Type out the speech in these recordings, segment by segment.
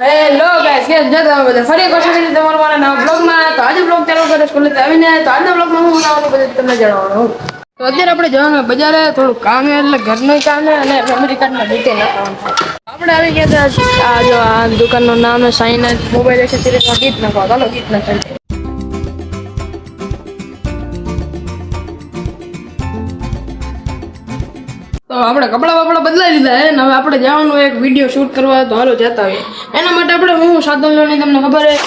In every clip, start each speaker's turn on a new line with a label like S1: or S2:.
S1: Hello guys કેમ છો તમે બધા? ફરી એક વખત તમારું મારા નવા બ્લોગમાં તો આજે બ્લોગ ચાલુ કરે સ્કૂલે આવીને તો આજના બ્લોગમાં હું બનાવવાનું બધું તમને જણાવવાનું. તો અત્યારે આપણે જવાનું બજારે, થોડું કામ એટલે ઘરનું કામ અને મેમરી કાર્ડમાં ડિટેલ નાખવાનું આપણે આવી ગયા હતા આ જો આ દુકાનનું નામ છે સાઈનાથ મોબાઈલ એસેસરીઝમાં ગીત નાખવા. ચાલો ગીત નાખાય તો આપણે કપડા બપડા બદલાઈ લીધા હે ને હવે આપણે જવાનું એક વીડિયો શૂટ કરવા તો હાલો જતા હોઈએ. એના માટે આપણે હું, સાધન લેવાની તમને ખબર હે?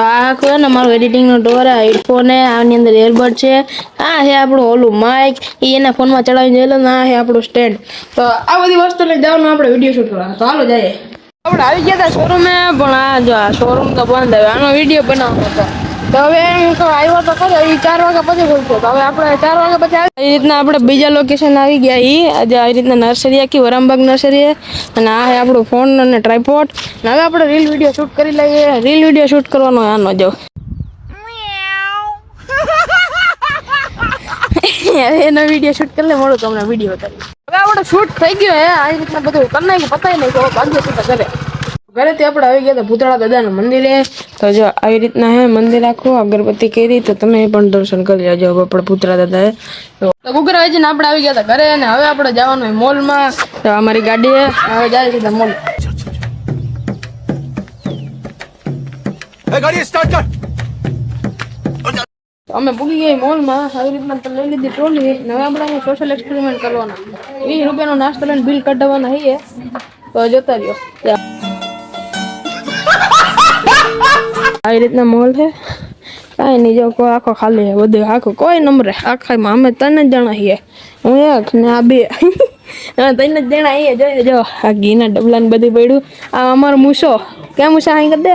S1: આખું હે ને મારું એડિટિંગનો ડોર આ હેડફોન હે, આની અંદર એરબડ છે. આ હે આપણું ઓલું માઇક એ એના ફોનમાં ચડાવીને જઈ લો ને, આ હે આપણું સ્ટેન્ડ તો આ બધી વસ્તુ લઈને જવાનું આપણે વીડિયો શૂટ કરવા. તો હાલો જઈએ. આપણે આવી ગયા હતા શોરૂમે પણ આ જો આ શોરૂમ તો બંધ આવ્યો આનો વીડિયો બનાવવાનો હતો. તો હવે એમ તો આવ્યો તો ખરો એ ચાર વાગ્યા પછી ખુલશે તો હવે આપણે ચાર વાગ્યા પછી આવી રીતના આપણે બીજા લોકેશન આવી ગયા એ આજે આવી રીતના નર્સરી આખી વરામબાગ નર્સરી અને આ આપણું ફોન અને ટ્રાયપોડ અને હવે આપણે રીલ વીડિયો શૂટ કરી લઈએ. રીલ વીડિયો શૂટ કરવાનો આનો જો. એનો વીડિયો શૂટ કરી લે મળું તમને વીડિયો કરી હવે આપણે શૂટ થઈ ગયો હે. આવી રીતના બધું કરી નાખ્યું પતાવી નાખ્યું. ભાગ્ય સીધા ઘરે. ઘરેથી આપણે આવી ગયા હતા પૂતળા દાદાના મંદિરે. તો જો આવી રીતના હે મંદિર આખું અગરબત્તી કરી તો તમે પણ દર્શન કરી લેજો આપણે પૂતળા દાદાએ. તો ગુગરા આવીને આપણે આવી ગયા હતા ઘરે અને હવે આપણે જવાનું હોય મોલમાં. તો અમારી ગાડી હવે જાય છે મોલ. ગાડી અમે ભૂલી ગઈ મોલમાં આવી રીતના તો લઈ લીધી ટ્રોલી. હવે આપણે અહીંયા સોશિયલ એક્સપેરિમેન્ટ કરવાના. વીસ રૂપિયાનો નાસ્તો લઈને બિલ કાઢવાના હઈએ તો જોતા રહ્યો. ત્યાં આવી રીતના મોલ છે. કાંઈ નહીં જો કોઈ આખો ખાલી છે બધું આખો કોઈ નંબરે આખામાં અમે તને જ જણા છીએ. હું એક ને આ બે. ત્રણ જ જણા એ જોઈએ જો આ ઘીના ડબલા ને બધું પડ્યું. આ અમારો મૂસો. કેમ મૂસા હાઈ કરી દે?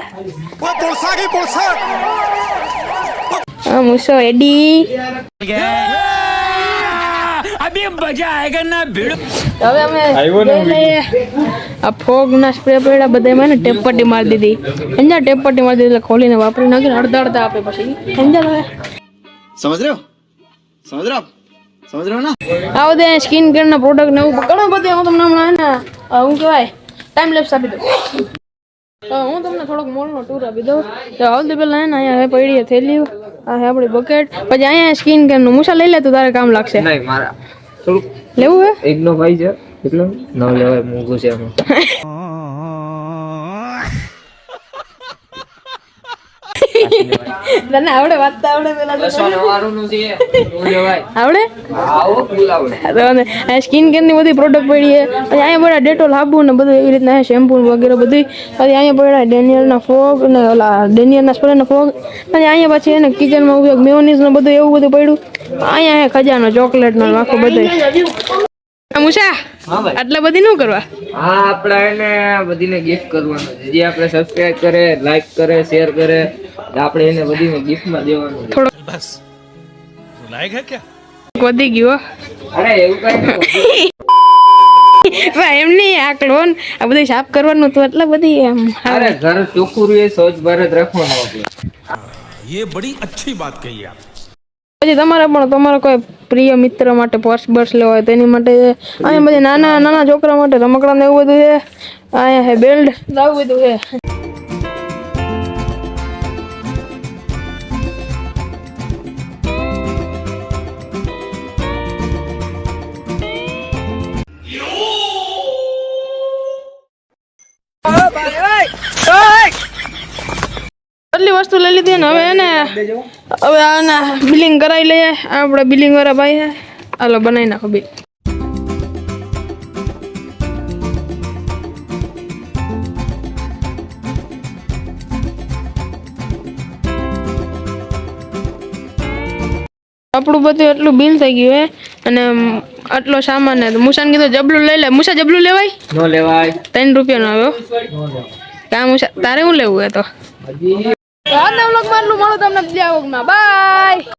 S1: આ મૂસો એડી. હવે અમે આ ફોગના સ્પ્રે પડ્યા બધામાં ને ટેપપટ્ટી મારી દીધી. સમજા ટેપપટ્ટી મારી દીધી એટલે ખોલીને વાપરી નાખીને અડધા અડધા આપે પછી. સમજા તમે?
S2: સમજ રહ્યો? સમજ રહ્યો? સમજ રહ્યો ના?
S1: આ બધા સ્કિન કેરના પ્રોડક્ટ ને એવું ઘણું બધું હું તમને હમણાં ને હું કહેવાય ટાઈમ લેપ્સ આપી દઉં. હું તમને થોડોક મોલનો ટૂર આપી દઉં. સૌથી પહેલાં હે અહીંયા પડીએ થેલ્યું આ હે આપણી બકેટ પછી અહીંયા સ્કિન કેરનું મૂસા લઈ લે તો તારે કામ લાગશે. લેવું હે?
S3: એકનો ભાઈ છે. એટલો ન લેવાય મોંઘું છે એમાં.
S1: તને આવડે પેલા સ્કિન કેરની બધી પ્રોડક્ટ પડી છે. પછી અહીંયા બધા ડેટોલ સાબુ ને બધું એવી રીતના શેમ્પુ વગેરે બધું. પછી અહીંયા પડ્યા ડેનિયલના ફોગ ને ઓલા ડેનિયલના સ્પ્રેના ફોગ પછી અહીંયા પછી એને કિચનમાં ઉપયોગ મેયોનીઝ ને બધું એવું બધું પડ્યું. અહીંયા હે ખજાનો ચોકલેટ નો આખો બધું મુસા આટલા બધી શું કરવા
S3: હા આપણે એને બધીને ગિફ્ટ કરવાનું છે જે આપણે સબસ્ક્રાઇબ કરે લાઈક કરે શેર કરે આપણે એને બધીને ગિફ્ટમાં દેવાનું છે.
S1: થોડો
S2: बस लायक है क्या
S1: વધી ગયો
S3: અરે એવું કઈ નથી
S1: ભાઈ એમ નહીં આ ક્લોન આ બધું સાફ કરવાનું તો એટલા બધી એમ
S3: અરે ઘર ચોખ્ખું રહે સ્વચ્છ ભારત રાખવાનું આપણે
S2: ये बड़ी अच्छी बात कही आप
S1: પછી તમારે પણ તમારો કોઈ પ્રિય મિત્ર માટે પર્સ બર્સ લેવા હોય તેની માટે અહીંયા બધી નાના નાના છોકરા માટે રમકડા ને એવું બધું છે. અહીંયા છે બેલ્ટ આવું બધું છે. વસ્તુ લઈ લીધી ને હવે એને હવે આના બિલિંગ કરાવી લઈએ. આપણે બિલિંગ વાળા ભાઈ હે હાલો બનાવી નાખો બિલ આપણું બધું એટલું બિલ થઈ ગયું હે. અને આટલો સામાન હતો મુસાન કીધું જબલું લઈ લે. મુસા જબલું લેવાય?
S3: નો લેવાય.
S1: ત્રણ રૂપિયાનો આવ્યો.
S3: ન લેવાય.
S1: કા મુસા તારે હું લેવું એ તો? આજના વ્લોગમાં આટલું મળું તમને બીજા વ્લોગમાં બાય